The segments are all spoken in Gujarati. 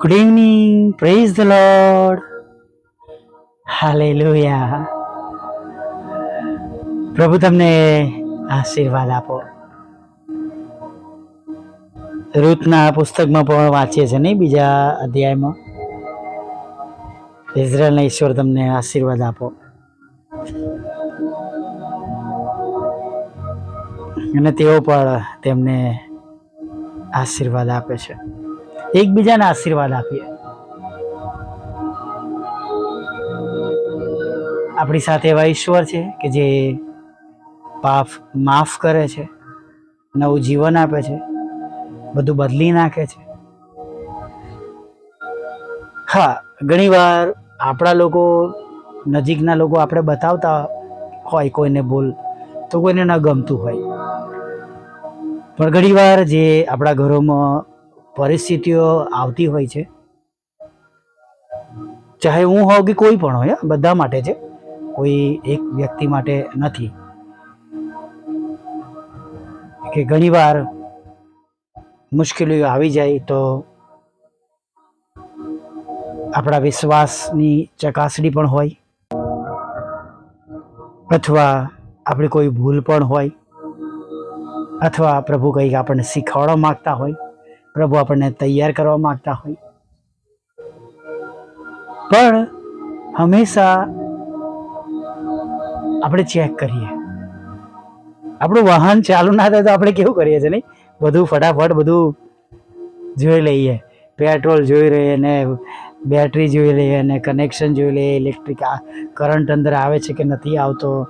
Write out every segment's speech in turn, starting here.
Good evening praise the Lord hallelujah પ્રભુ તમને આશીર્વાદ આપો. રૂતના પુસ્તકમાં પણ વાંચીએ છીએ નહીં બીજા અધ્યાયમાં. ઇઝરાયલના ઈશ્વર તમને આશીર્વાદ આપો. અને તેઓ પણ તેમને આશીર્વાદ આપે છે. એકબીજાને આશીર્વાદ આપીએ. આપણી સાથે એવા ઈશ્વર છે કે જે પાપ માફ કરે છે, નવું જીવન આપે છે, બધું બદલી નાખે છે. હા, ઘણીવાર આપણા લોકો, નજીકના લોકો આપણે બતાવતા હોય કોઈને બોલ, તો કોઈને ન ગમતું હોય. પણ ઘણીવાર જે આપણા ઘરોમાં પરિસ્થિતિઓ આવતી હોય છે. ચાહે હું હોઉં કે કોઈ પણ હોય બધા માટે છે. કોઈ એક વ્યક્તિ માટે નથી. કે ઘણીવાર મુશ્કેલીઓ આવી જાય તો આપણા વિશ્વાસની ચકાસણી પણ હોય. અથવા આપણી કોઈ ભૂલ પણ હોય. અથવા પ્રભુ કંઈક આપણને શીખવાડવા માંગતા હોય. પ્રભુ આપણને તૈયાર કરવા માંગતા હોય. પણ હંમેશા આપણે ચેક કરીએ. આપણું વાહન ચાલુ ના થાય તો આપણે કેવું કરીએ છીએ નહીં? બધું ફટાફટ બધું જોઈ લઈએ. પેટ્રોલ જોઈ લઈએ ને બેટરી જોઈ લઈએ અને કનેક્શન જોઈ લઈએ. ઇલેક્ટ્રિક કરંટ અંદર આવે છે કે નથી આવતો?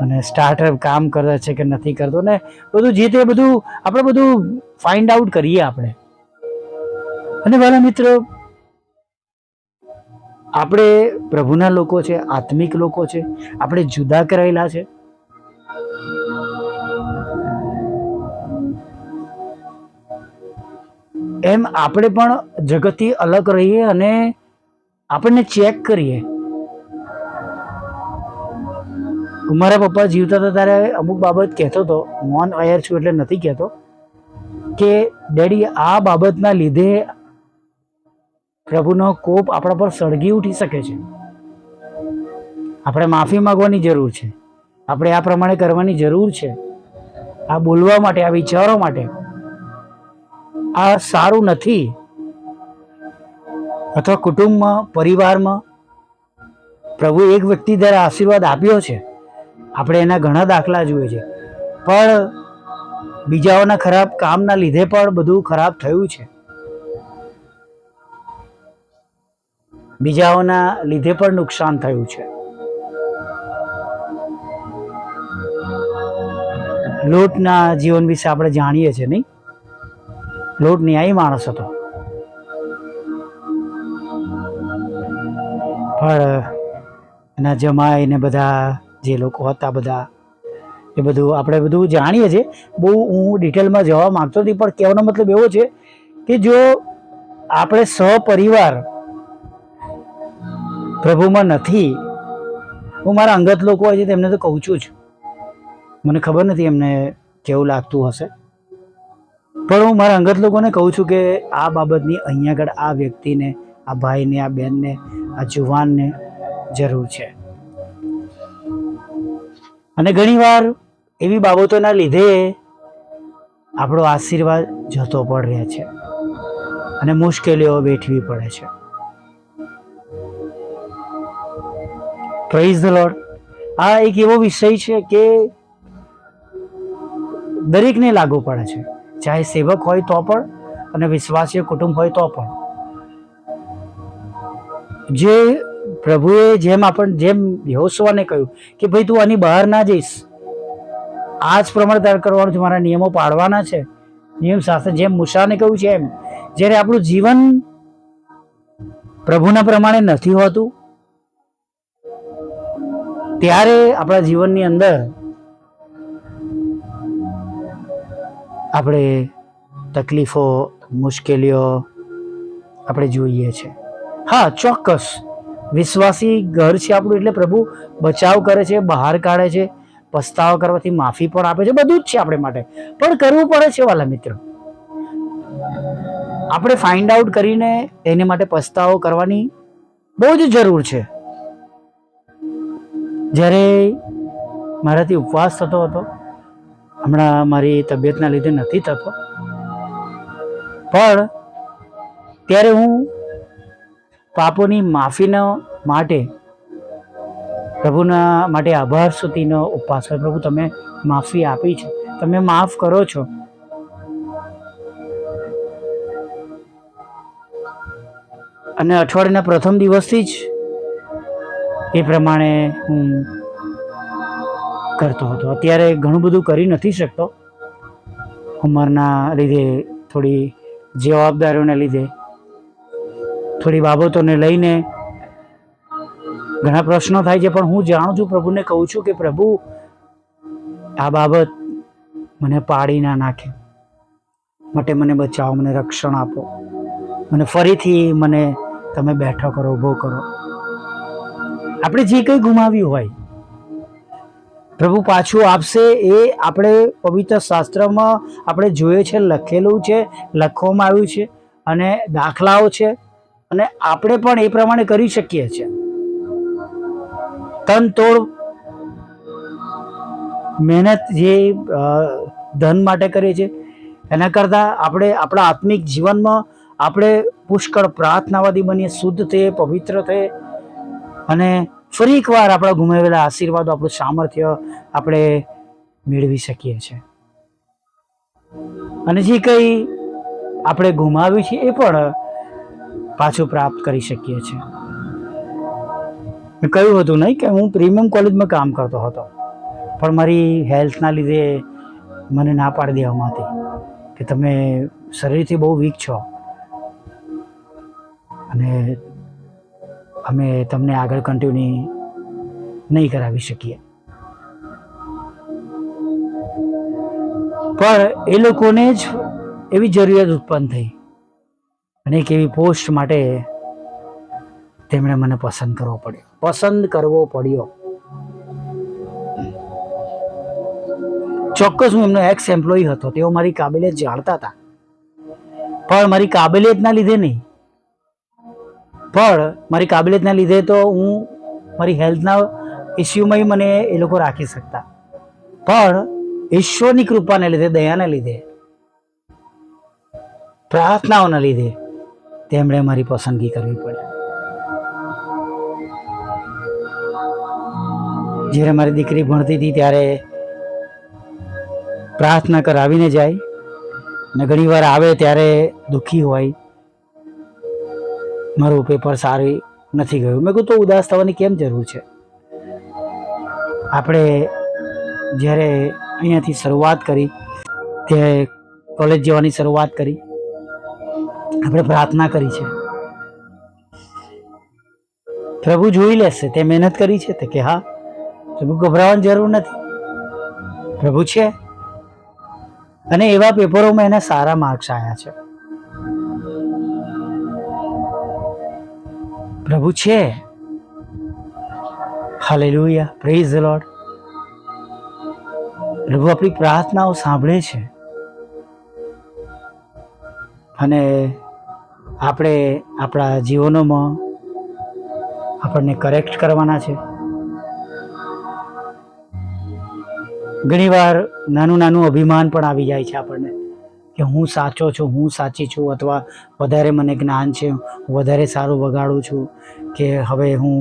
અને સ્ટાર્ટર કામ કરે છે કે નથી કરતો? ને બધું જે તે બધું, આપણે બધું ફાઇન્ડ આઉટ કરીએ આપણે. અને વાલા મિત્રો, આપણે પ્રભુના લોકો છે, આત્મિક લોકો છે, આપણે જુદા કરાયેલા છે. એમ આપણે પણ જગતથી અલગ રહીએ અને આપણને ચેક કરીએ. મારા પપ્પા જીવતા હતા ત્યારે અમુક બાબત કહેતો હતો મોન એર છું, એટલે નથી કહેતો. કે ડેડી, આ બાબતના લીધે પ્રભુનો કોપ આપણા પર સળગી ઉઠી શકે છે. આપણે માફી માંગવાની જરૂર છે. આપણે આ પ્રમાણે કરવાની જરૂર છે. આ બોલવા માટે, આ વિચારો માટે. આ સારું નથી. અથવા કુટુંબમાં, પરિવારમાં પ્રભુ એક વ્યક્તિ દ્વારા આશીર્વાદ આપ્યો છે, આપણે એના ઘણા દાખલા જોઈએ છે. પણ બીજાઓના ખરાબ કામના લીધે પણ બધું ખરાબ થયું છે. બીજાઓના લીધે પણ નુકસાન થયું છે. લોટના જીવન વિશે આપણે જાણીએ છીએ નહીં? લોટ ન્યાયી માણસ હતો. પણ એના જમાઈ ને બધા જે લોકો હતા, બધા એ બધું આપણે બધું જાણીએ છીએ. બહુ હું ડિટેલમાં જવા માગતો નથી, પણ કહેવાનો મતલબ એવો છે કે જો આપણે સપરિવાર પ્રભુમાં નથી, હું મારા અંગત લોકો હોય છે તેમને તો કહું છું જ. મને ખબર નથી એમને કેવું લાગતું હશે. પણ હું મારા અંગત લોકોને કહું છું કે આ બાબતની અહીંયા આગળ આ વ્યક્તિને, આ ભાઈને, આ બહેનને આ જુવાનને જરૂર છે. અને ઘણીવાર એવી બાબતોના લીધે આપણો આશીર્વાદ જતો પણ રહે છે અને મુશ્કેલીઓ વેઠવી પડે છે. પ્રેઝ ધ લોર્ડ આ એક એવો વિષય છે કે દરેકને લાગુ પડે છે. ચાહે સેવક હોય તો પણ અને વિશ્વાસીય કુટુંબ હોય તો પણ. જે પ્રભુએ જેમ આપણ, જેમ યહોશુઆને કહ્યું કે ભાઈ તું આની બહાર ના જઈશ આ જ પ્રમાણે તારે કરવાનું છે, મારા નિયમો પાડવાના છે. નિયમ શાસ્ત્ર, જેમ મુસાને કહ્યું છે એમ. જ્યારે આપણું જીવન પ્રભુના પ્રમાણે નથી હોતું, ત્યારે આપણા જીવનની અંદર આપણે તકલીફો, મુશ્કેલીઓ આપણે જોઈએ છે. હા, ચોક્કસ. વિશ્વાસી ઘર છે આપણું, એટલે પ્રભુ બચાવ કરે છે, બહાર કાઢે છે. પસ્તાવો કરવાથી માફી પણ આપે છે, બધું જ છે આપણે માટે. પણ કરવું પડે છે વાલા મિત્રો. આપણે ફાઇન્ડ આઉટ કરીને એને માટે પસ્તાવો કરવાની બહુ જ જરૂર છે. જ્યારે મારાથી ઉપવાસ થતો હતો, હમણાં મારી તબિયતના લીધે નથી થતો. પણ ત્યારે હું પાપોની માફીના માટે પ્રભુના માટે આભાર સુધીનો ઉપવાસ હોય. પ્રભુ, તમે માફી આપી છે. તમે માફ કરો છો. અને અઠવાડિયાના પ્રથમ દિવસથી જ એ પ્રમાણે હું કરતો હતો. અત્યારે ઘણું બધું કરી નથી શકતો. ઉંમરના લીધે થોડી જવાબદારીઓને લીધે, થોડી બાબતોને લઈને ઘણા પ્રશ્નો થાય છે, પણ હું જાણું છું, પ્રભુને કહું છું કે પ્રભુ, આ બાબત મને પાડી ના નાખે. માટે મને બચાવો, મને રક્ષણ આપો. મને ફરીથી મને તમે બેઠો કરો, ઊભો કરો. આપણે જે કંઈ ગુમાવ્યું હોય, પ્રભુ પાછું આપશે એ આપણે પવિત્ર શાસ્ત્રમાં આપણે જોઈએ છે, લખેલું છે, લખવામાં આવ્યું છે, અને દાખલાઓ છે. અને આપણે પણ એ પ્રમાણે કરી શકીએ છીએ. તન તોડ મહેનત જે ધન માટે કરીએ છીએ, એના કરતાં આપણે આપણા આત્મિક જીવનમાં આપણે પુષ્કળ પ્રાર્થનાવાદી બનીએ, શુદ્ધ થઈએ, પવિત્ર થઈએ અને ફરી એકવાર આપણા ગુમાવેલા આશીર્વાદો, આપણું સામર્થ્ય આપણે મેળવી શકીએ છીએ. અને જે કંઈ આપણે ગુમાવ્યું છે એ પણ પાછું પ્રાપ્ત કરી શકીએ છીએ. મેં કહ્યું હતું નહીં કે હું પ્રીમિયમ કોલેજમાં કામ કરતો હતો. પણ મારી હેલ્થના લીધે મને ના પાડી દેવામાં હતી કે તમે શરીરથી બહુ વીક છો. અને અમે તમને આગળ કન્ટિન્યુ નહીં કરાવી શકીએ. પણ એ લોકોને જ એવી જરૂરિયાત ઉત્પન્ન થઈ. અને એક એવી પોસ્ટ માટે તેમણે મને પસંદ કરવો પડ્યો. પસંદ કરવો પડ્યો. ચોક્કસ હું એમનો એક્સ એમ્પ્લોય હતો. તેઓ મારી કાબેલિયત જાણતા હતા. પણ મારી કાબેલિયતના લીધે નહીં. પણ મારી કાબેલિયતના લીધે તો હું મારી હેલ્થના ઇસ્યુમાં મને એ લોકો રાખી શકતા. પણ ઈશ્વરની કૃપાને લીધે, દયાને લીધે, પ્રાર્થનાઓના લીધે તેમણે મારી પસંદગી કરવી પડી. જ્યારે મારી દીકરી ભણતી હતી ત્યારે પ્રાર્થના કરાવીને જાય અને ઘણી વાર આવે ત્યારે દુઃખી હોય. મારું પેપર સારું નથી ગયું. મેં કહું તો ઉદાસ થવાની કેમ જરૂર છે? આપણે જ્યારે અહીંયાથી શરૂઆત કરી, ત્યારે કોલેજ જવાની શરૂઆત કરી, આપણે પ્રાર્થના કરી છે. પ્રભુ જોઈ લેશે તે મહેનત કરી છે તે કે હા પ્રભુ ગભરાવાની જરૂર નથી. પ્રભુ છે. અને એવા પેપરોમાં એના સારા માર્ક્સ આવ્યા છે. પ્રભુ છે. હાલેલુયા. પ્રેઝ લોર્ડ પ્રભુ આપણી પ્રાર્થનાઓ સાંભળે છે. અને આપણે આપણા જીવનોમાં આપણને કરેક્ટ કરવાના છે. ઘણીવાર નાનું નાનું અભિમાન પણ આવી જાય છે આપણને કે હું સાચો છું, હું સાચી છું અથવા વધારે મને જ્ઞાન છે વધારે સારું વગાડું છું કે હવે હું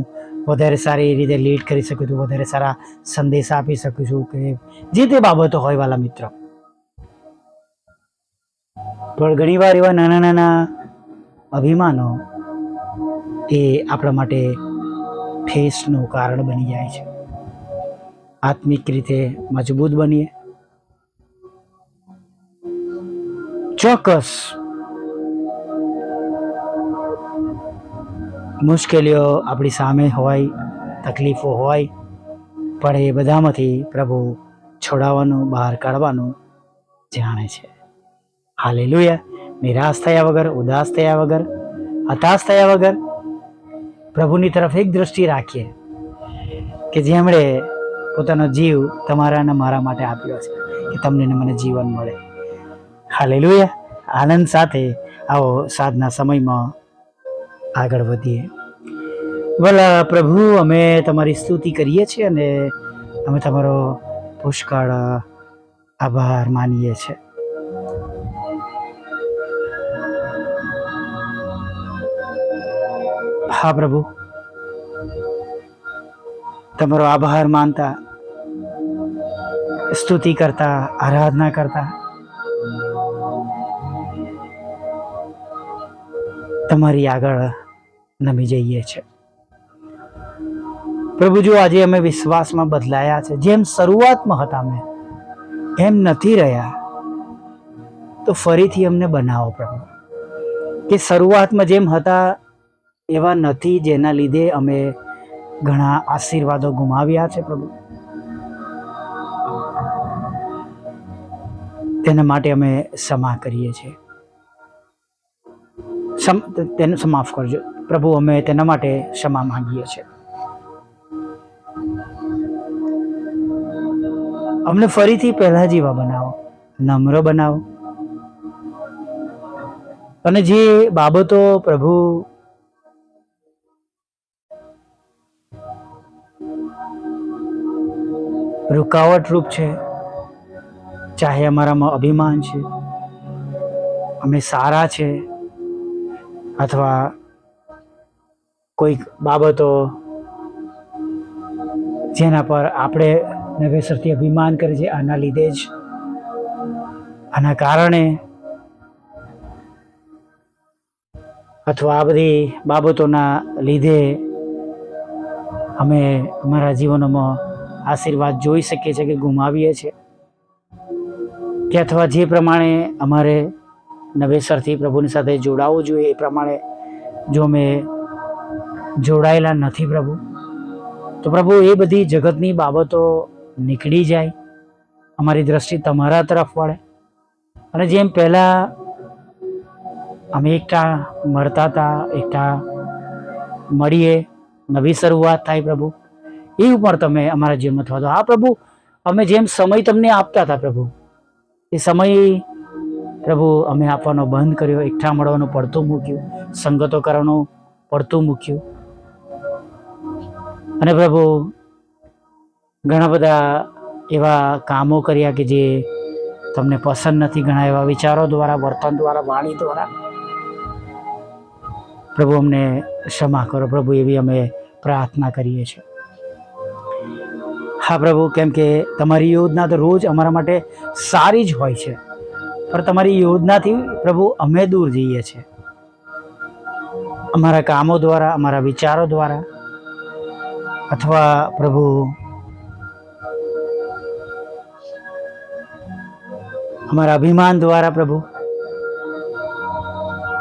વધારે સારી રીતે લીડ કરી શકું છું, વધારે સારા સંદેશ આપી શકું છું કે જે તે બાબતો હોય વાલા મિત્રો. પણ ઘણીવાર એવા નાના નાના અભિમાનો એ આપણા માટે ઠેસનું કારણ બની જાય છે. આત્મિક રીતે મજબૂત બનીએ. ચોક્કસ. મુશ્કેલીઓ આપણી સામે હોય, તકલીફો હોય, પણ એ બધામાંથી પ્રભુ છોડાવવાનું, બહાર કાઢવાનું જાણે છે. હાલેલુયા. નિરાશ થયા વગર, ઉદાસ થયા વગર, હતાશ થયા વગર પ્રભુની તરફ એક દ્રષ્ટિ રાખીએ કે જેમણે પોતાનો જીવ તમારા અને મારા માટે આપ્યો છે કે તમને મને જીવન મળે. હાલેલુયા. આનંદ સાથે આવો સાધના સમયમાં આગળ વધીએ. ભલા પ્રભુ, અમે તમારી સ્તુતિ કરીએ છીએ અને અમે તમારો પુષ્કળ આભાર માનીએ છીએ. હા પ્રભુ. તમારો આભાર માનતા, સ્તુતિ કરતા, આરાધના કરતા. તમારી આગળ નમી જઈએ છે. પ્રભુ જો આજે અમે વિશ્વાસમાં બદલાયા છે, જેમ શરૂઆતમાં હતા અમે, એમ નથી રહ્યા, તો ફરીથી અમને બનાવો પ્રભુ. કે શરૂઆતમાં જેમ હતા એવા નથી જેના લીધે અમે ઘણા આશીર્વાદો ગુમાવ્યા છે પ્રભુ. તેના માટે અમે ક્ષમા કરીએ છીએ. તેને સમાફ કરજો. પ્રભુ, અમે તેના માટે ક્ષમા માંગીએ છીએ. અમને ફરીથી પહેલા જેવા બનાવો. નમ્ર બનાવો. અને જે બાબતો પ્રભુ રૂપ છે. ચાહે અમારામાં અભિમાન છે. અમે સારા છે. અથવા કોઈક બાબતો જેના પર આપણે નવેસરથી અભિમાન કરે છે આના લીધે જ. આના કારણે અથવા આ બધી બાબતોના લીધે અમે અમારા જીવનોમાં આશીર્વાદ જોઈ શકીએ છીએ કે ગુમાવીએ છીએ. કે અથવા જે પ્રમાણે અમારે નવેસરથી પ્રભુની સાથે જોડાવવું જોઈએ. એ પ્રમાણે જો અમે જોડાયેલા નથી પ્રભુ, તો પ્રભુ એ બધી જગતની બાબતો નીકળી જાય, અમારી દ્રષ્ટિ તમારા તરફ વળે. અને જેમ પહેલાં અમે એકઠા મળતા હતા, એકઠા મળીએ, નવી શરૂઆત થાય પ્રભુ. એ ઉપર તમે અમારા જીવનમાં થવા દો. હા, પ્રભુ, અમે જેમ સમય તમને આપતા હતા, પ્રભુ, એ સમય, પ્રભુ, અમે આપવાનો બંધ કર્યો, એકઠા મળવાનું પડતું મૂક્યું, સંગતો કરવાનું પડતું મૂક્યું. અને પ્રભુ, ઘણા બધા એવા કામો કર્યા કે જે તમને પસંદ નથી, ઘણા એવા વિચારો દ્વારા, વર્તન દ્વારા, વાણી દ્વારા. પ્રભુ, અમને ક્ષમા કરો, પ્રભુ, એવી અમે પ્રાર્થના કરીએ છીએ. હા પ્રભુ, કેમ કે તમારી યોજના તો રોજ અમારા માટે સારી જ હોય છે. પણ તમારી યોજનાથી પ્રભુ અમે દૂર જઈએ છીએ. અમારા કામો દ્વારા, અમારા વિચારો દ્વારા, અથવા પ્રભુ, અમારા અભિમાન દ્વારા પ્રભુ,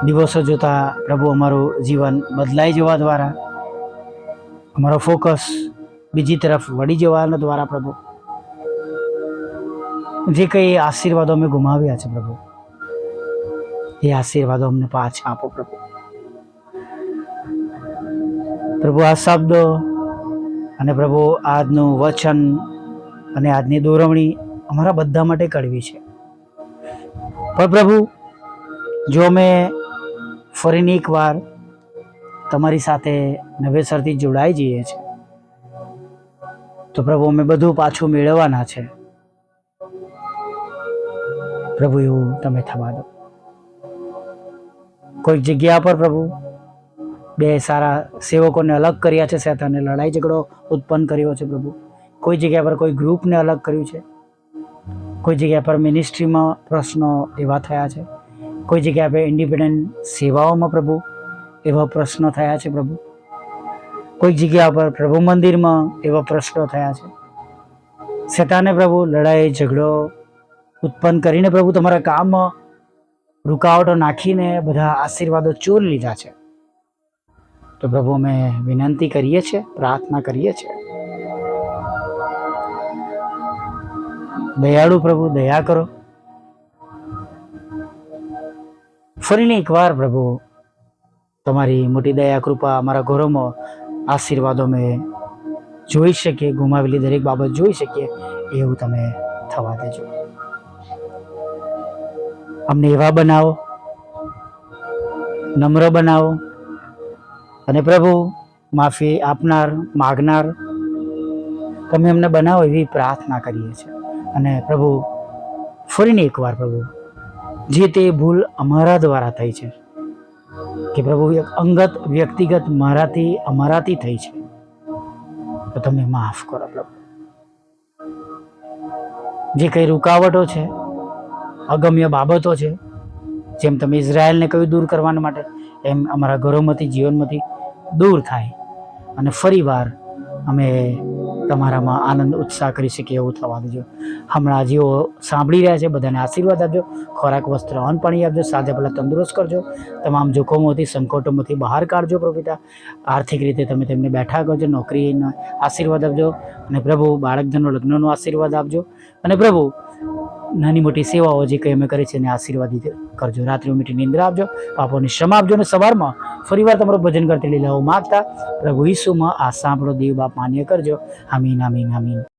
દિવસો જોતા પ્રભુ અમારું જીવન બદલાઈ જવા દ્વારા, અમારો ફોકસ બીજી તરફ વળી જવાના દ્વારા પ્રભુ, જે કંઈ આશીર્વાદો અમે ગુમાવ્યા છે પ્રભુ, એ આશીર્વાદો અમને પાછા આપો પ્રભુ. પ્રભુ, આ શબ્દો અને પ્રભુ, આજનું વચન અને આજની દોરવણી અમારા બધા માટે કડવી છે. પણ પ્રભુ, જો અમે ફરીને એકવાર તમારી સાથે નવેસરથી જોડાઈ જઈએ છીએ તો પ્રભુ, અમે બધું પાછું મેળવવાના છે. પ્રભુ, એવું તમે થવા દો. કોઈક જગ્યા પર પ્રભુ, બે સારા સેવકોને અલગ કર્યા છે, શેતાને લડાઈ ઝઘડો ઉત્પન્ન કર્યો છે પ્રભુ. કોઈ જગ્યા પર કોઈ ગ્રુપને અલગ કર્યું છે. કોઈ જગ્યા પર મિનિસ્ટ્રીમાં પ્રશ્નો એવા થયા છે. કોઈ જગ્યા પર ઇન્ડિપેન્ડન્ટ સેવાઓમાં પ્રભુ, એવા પ્રશ્નો થયા છે પ્રભુ. કોઈક જગ્યા પર પ્રભુ મંદિરમાં એવા પ્રશ્નો થયા છે? શેતાને પ્રભુ લડાઈ, ઝઘડો ઉત્પન્ન કરીને પ્રભુ તમારા કામમાં રૂકાવટો નાખીને બધા આશીર્વાદો ચોર લીધા છે. તો પ્રભુ અમે વિનંતી કરીએ છીએ, પ્રાર્થના કરીએ છીએ. દયાળુ પ્રભુ, દયા કરો. ફરીને એકવાર પ્રભુ તમારી મોટી દયા કૃપા અમારા ઘરોમાં આશીર્વાદો અમે જોઈ શકીએ, ગુમાવેલી દરેક બાબત જોઈ શકીએ, એવું તમે થવા દેજો. અમને એવા બનાવો, નમ્ર બનાવો, અને પ્રભુ, માફી આપનાર, માગનાર, તમે અમને બનાવો એવી પ્રાર્થના કરીએ છીએ. અને પ્રભુ, ફરીને એકવાર પ્રભુ, જે તે ભૂલ અમારા દ્વારા થઈ છે કે પ્રભુ, એક અંગત વ્યક્તિગત મારાથી, અમારાથી થઈ છે. તો તમે માફ કરો પ્રભુ. જે કંઈ રૂકાવટો છે, અગમ્ય બાબતો છે, જેમ તમે ઇઝરાયલને કહ્યું દૂર કરવા માટે, એમ અમારા ઘરોમાંથી, જીવનમાંથી દૂર થાય. અને ફરીવાર અમે તમારામાં આનંદ, ઉત્સાહ કરી શકીએ એવું થવા દેજો. હમણાં જેઓ સાંભળી રહ્યા છે, બધાને આશીર્વાદ આપજો. ખોરાક, વસ્ત્ર, અન્ન, પાણી આપજો. સાથે પહેલાં તંદુરસ્ત કરજો. તમામ જોખમોથી, સંકટોમાંથી બહાર કાઢજો પ્રભુતા આર્થિક રીતે તમે તેમને બેઠા કરજો. નોકરીના આશીર્વાદ આપજો. અને પ્રભુ બાળકજનો લગ્નનો આશીર્વાદ આપજો. અને પ્રભુ નાની મોટી સેવાઓ જે કંઈ અમે કરી છે એને આશીર્વાદિત કરજો. રાત્રે મીઠી નિંદ્રા આપજો, પાપોને ક્ષમા આપજો અને સવારમાં ફરીવાર તમારું ભજન કરતી લીલાઓ માગતા પ્રભુ ઈસુમાં આ સાંભળો, દેવ બાપ માન્ય કરજો. આમીન આમીન આમીન.